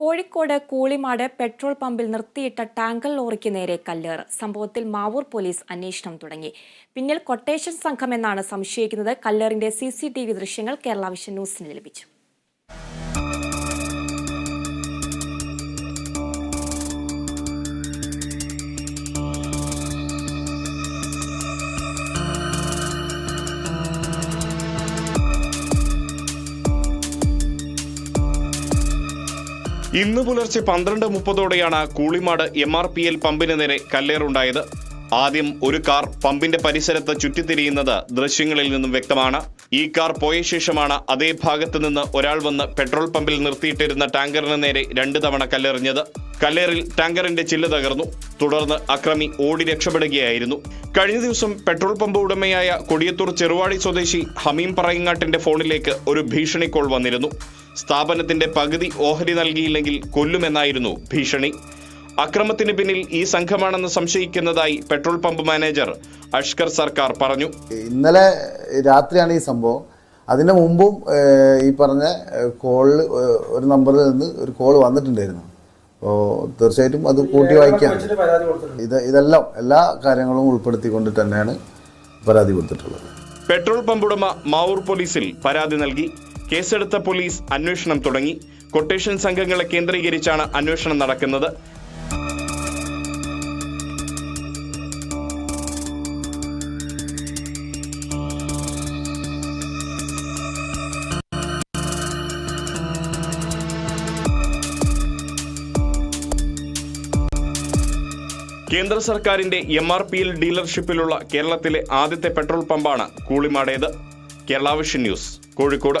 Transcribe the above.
Kozhikode Koolimad petrol പമ്പിൽ നിർത്തിയിട്ട tanker ലോറിക്ക് നേരെ കല്ലേറ്. സംഭവത്തിൽ മാവൂർ പോലീസ് അന്വേഷണം തുടങ്ങി. പിന്നിൽ കൊട്ടേഷൻ സംഘം എന്നാണ് സംശയിക്കുന്നത്. കല്ലേറിന്റെ സി ദൃശ്യങ്ങൾ കേരള വിഷൻ ന്യൂസിന് ലഭിച്ചു. ഇന്ന് പുലർച്ചെ പന്ത്രണ്ട് മുപ്പതോടെയാണ് Koolimad M R P L പമ്പിന് നേരെ കല്ലേറുണ്ടായത്. ആദ്യം ഒരു കാർ പമ്പിന്റെ പരിസരത്ത് ചുറ്റിത്തിരിയുന്നത് ദൃശ്യങ്ങളിൽ നിന്നും വ്യക്തമാണ്. ഈ കാർ പോയ ശേഷമാണ് അതേ ഭാഗത്ത് നിന്ന് ഒരാൾ വന്ന് പെട്രോൾ പമ്പിൽ നിർത്തിയിട്ടിരുന്ന ടാങ്കറിന് നേരെ രണ്ടു തവണ കല്ലെറിഞ്ഞത്. കല്ലേറിൽ ടാങ്കറിന്റെ ചില്ല് തകർന്നു. തുടർന്ന് അക്രമി ഓടി രക്ഷപ്പെടുകയായിരുന്നു. കഴിഞ്ഞ ദിവസം പെട്രോൾ പമ്പ് ഉടമയായ കൊടിയത്തൂർ ചെറുവാടി സ്വദേശി ഹമീം പറയങ്ങാട്ടിന്റെ ഫോണിലേക്ക് ഒരു ഭീഷണി കോൾ വന്നിരുന്നു. സ്ഥാപനത്തിന്റെ പകുതി ഓഹരി നൽകിയില്ലെങ്കിൽ കൊല്ലുമെന്നായിരുന്നു ഭീഷണി. അക്രമത്തിന് പിന്നിൽ ഈ സംഘമാണെന്ന് സംശയിക്കുന്നതായി petrol pump manager Ashkar Sarkar പറഞ്ഞു. ഇന്നലെ രാത്രിയാണ് ഈ സംഭവം. അതിന് മുമ്പും ഈ പറഞ്ഞ കോളിൽ ഒരു നമ്പറിൽ നിന്ന് ഒരു കോൾ വന്നിട്ടുണ്ടായിരുന്നു. അപ്പോൾ തീർച്ചയായിട്ടും അത് കൂട്ടി വായിക്കാം ഇത് ഇതെല്ലാം എല്ലാ കാര്യങ്ങളും ഉൾപ്പെടുത്തിക്കൊണ്ട് തന്നെയാണ് പരാതി കൊടുത്തിട്ടുള്ളത്. പെട്രോൾ പമ്പ് ഉടമ മാവൂർ പോലീസിൽ പരാതി നൽകി. കേസെടുത്ത പോലീസ് അന്വേഷണം തുടങ്ങി. കൊട്ടേഷൻ സംഘങ്ങളെ കേന്ദ്രീകരിച്ചാണ് അന്വേഷണം നടക്കുന്നത്. കേന്ദ്ര സർക്കാരിന്റെ എം ആർ പി എൽ ഡീലർഷിപ്പിലുള്ള കേരളത്തിലെ ആദ്യത്തെ പെട്രോൾ പമ്പാണ് കൂളിമാടേത്. Kerala vision news Kozhikode.